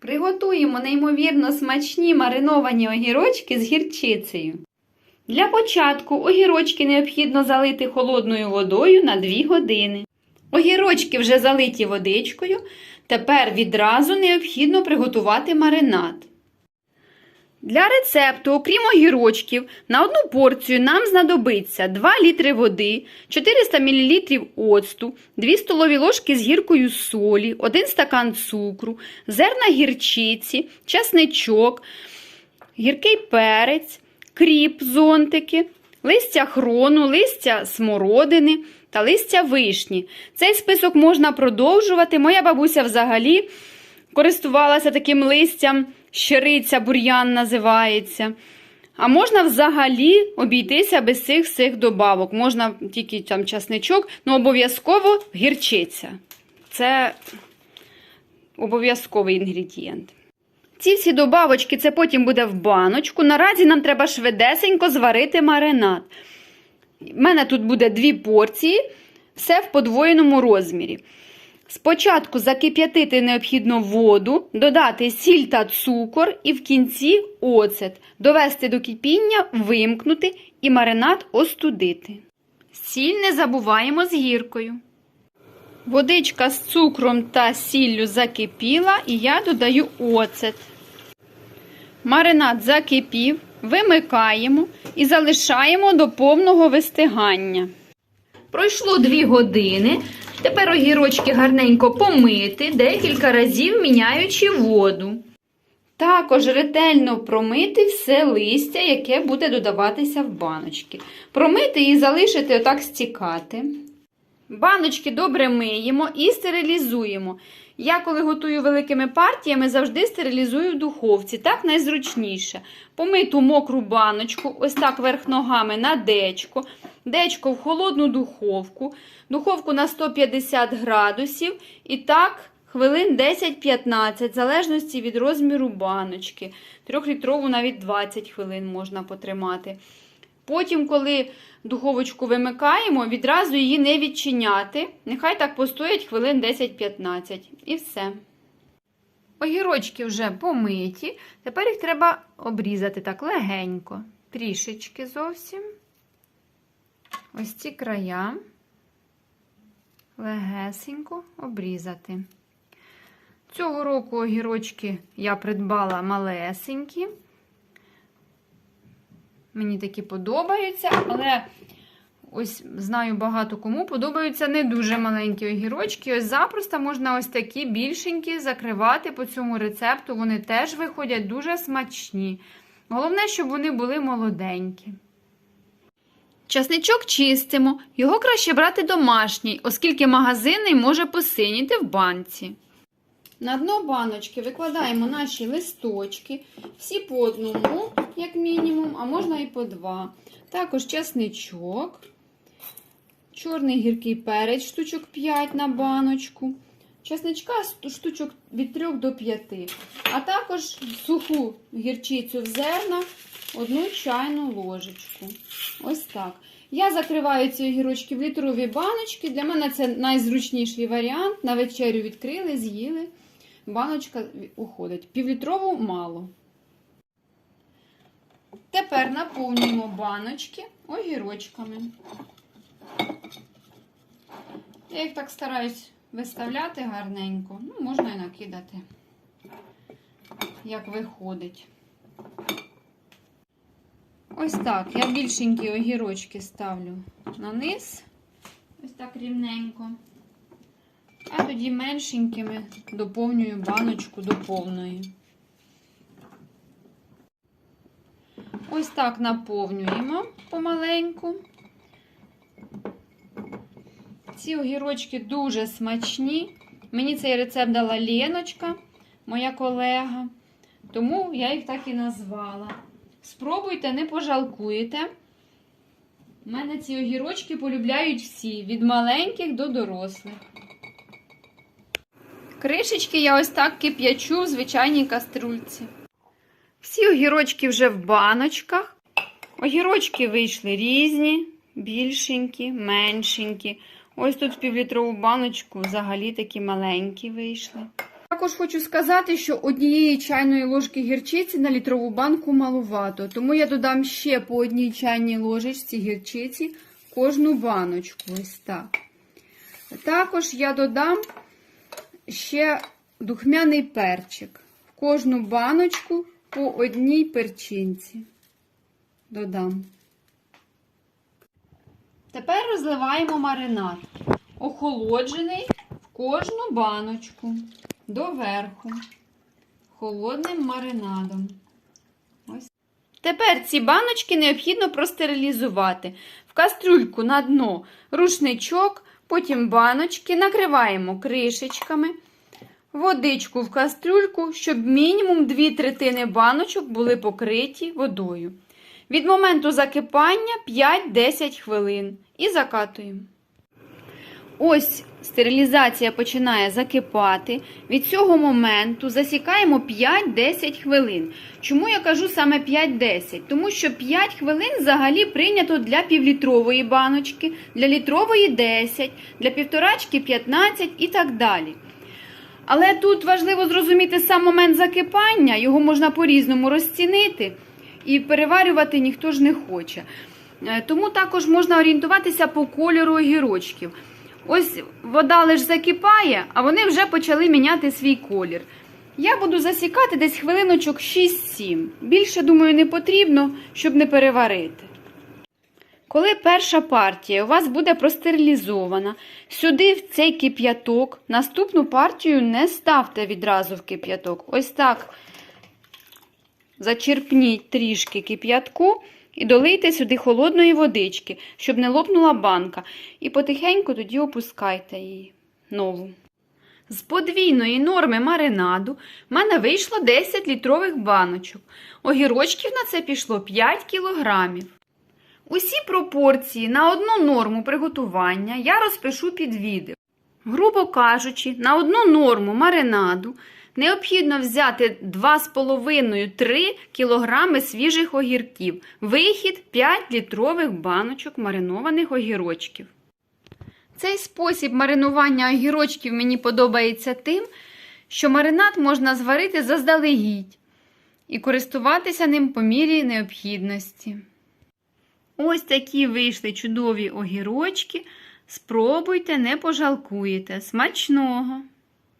Приготуємо неймовірно смачні мариновані огірочки з гірчицею. Для початку огірочки необхідно залити холодною водою на 2 години. Огірочки вже залиті водичкою. Тепер відразу необхідно приготувати маринад. Для рецепту, окрім огірочків, на одну порцію нам знадобиться 2 літри води, 400 мл оцту, 2 столові ложки з гіркою солі, 1 стакан цукру, зерна гірчиці, часничок, гіркий перець, кріп зонтики, листя хрону, листя смородини та листя вишні. Цей список можна продовжувати. Моя бабуся взагалі користувалася таким листям, щириця бур'ян називається. А можна взагалі обійтися без цих всіх добавок. Можна тільки там часничок, але обов'язково гірчиця. Це обов'язковий інгредієнт. Ці всі добавочки це потім буде в баночку. Наразі нам треба швидесенько зварити маринад. У мене тут буде дві порції, все в подвоєному розмірі. Спочатку закип'ятити необхідно воду, додати сіль та цукор і в кінці оцет, довести до кипіння, вимкнути і маринад остудити. Сіль не забуваємо з гіркою. Водичка з цукром та сіллю закипіла, і я додаю оцет. Маринад закипів, вимикаємо і залишаємо до повного вистигання. Пройшло 2 години. Тепер огірочки гарненько помити, декілька разів міняючи воду. Також ретельно промити все листя, яке буде додаватися в баночки. Промити і залишити отак стікати. Баночки добре миємо і стерилізуємо. Я, коли готую великими партіями, завжди стерилізую в духовці. Так найзручніше. Помиту мокру баночку, ось так верх ногами на дечко, дечко в холодну духовку, духовку на 150 градусів. І так хвилин 10-15, в залежності від розміру баночки. Трьохлітрову навіть 20 хвилин можна потримати. Потім, коли духовочку вимикаємо, відразу її не відчиняти. Нехай так постоять хвилин 10-15. І все. Огірочки вже помиті. Тепер їх треба обрізати так легенько. Трішечки зовсім. Ось ці края. Легесенько обрізати. Цього року огірочки я придбала малесенькі. Мені такі подобаються, але ось знаю багато кому подобаються не дуже маленькі огірочки. Ось запросто можна ось такі більшенькі закривати по цьому рецепту. Вони теж виходять дуже смачні. Головне, щоб вони були молоденькі. Часничок чистимо. Його краще брати домашній, оскільки магазинний може посиніти в банці. На дно баночки викладаємо наші листочки, всі по одному, як мінімум, а можна і по два. Також часничок, чорний гіркий перець, штучок 5 на баночку. Часничка штучок від 3 до 5. А також суху гірчицю в зернах, одну чайну ложечку. Ось так. Я закриваю ці огірочки в літрові баночки. Для мене це найзручніший варіант. На вечерю відкрили, з'їли. Баночка уходить. Півлітрову мало. Тепер наповнюємо баночки огірочками. Я їх так стараюсь виставляти гарненько. Ну, можна і накидати, як виходить. Ось так. Я більшенькі огірочки ставлю на низ. Ось так рівненько. А тоді меншенькими доповнюю баночку до повної. Ось так наповнюємо помаленьку. Ці огірочки дуже смачні. Мені цей рецепт дала Леночка, моя колега. Тому я їх так і назвала. Спробуйте, не пожалкуєте. У мене ці огірочки полюбляють всі, від маленьких до дорослих. Кришечки я ось так кип'ячу в звичайній каструльці. Всі огірочки вже в баночках. Огірочки вийшли різні, більшенькі, меншенькі. Ось тут в півлітрову баночку взагалі такі маленькі вийшли. також хочу сказати, що однієї чайної ложки гірчиці на літрову банку маловато, тому я додам ще по одній чайній ложечці гірчиці кожну баночку. Ось так. Також я додам ще духмяний перчик. В кожну баночку по одній перчинці. Додам. Тепер розливаємо маринад. Охолоджений в кожну баночку доверху. Холодним маринадом. Тепер ці баночки необхідно простерилізувати. В кастрюльку на дно рушничок, потім баночки накриваємо кришечками. Водичку в кастрюльку, щоб мінімум 2 третини баночок були покриті водою. Від моменту закипання 5-10 хвилин і закатуємо. Ось стерилізація починає закипати. Від цього моменту засікаємо 5-10 хвилин. Чому я кажу саме 5-10? Тому що 5 хвилин взагалі прийнято для півлітрової баночки, для літрової 10, для півторачки 15 і так далі. Але тут важливо зрозуміти сам момент закипання, його можна по-різному розцінити і переварювати ніхто ж не хоче. Е, Тому також можна орієнтуватися по кольору огірочків. Ось вода лише закипає, а вони вже почали міняти свій колір. Я буду засікати десь хвилиночок 6-7. Більше, думаю, не потрібно, щоб не переварити. Коли перша партія у вас буде простерилізована, сюди в цей кип'яток, наступну партію не ставте відразу в кип'яток. Ось так зачерпніть трішки кип'ятку і долийте сюди холодної водички, щоб не лопнула банка. І потихеньку тоді опускайте її нову. З подвійної норми маринаду в мене вийшло 10 літрових баночок. Огірочків на це пішло 5 кілограмів. Усі пропорції на одну норму приготування я розпишу під відео. Грубо кажучи, на одну норму маринаду необхідно взяти 2,5-3 кг свіжих огірків. Вихід 5 літрових баночок маринованих огірочків. Цей спосіб маринування огірочків мені подобається тим, що маринад можна зварити заздалегідь і користуватися ним по мірі необхідності. Ось такі вийшли чудові огірочки. Спробуйте, не пожалкуєте. Смачного!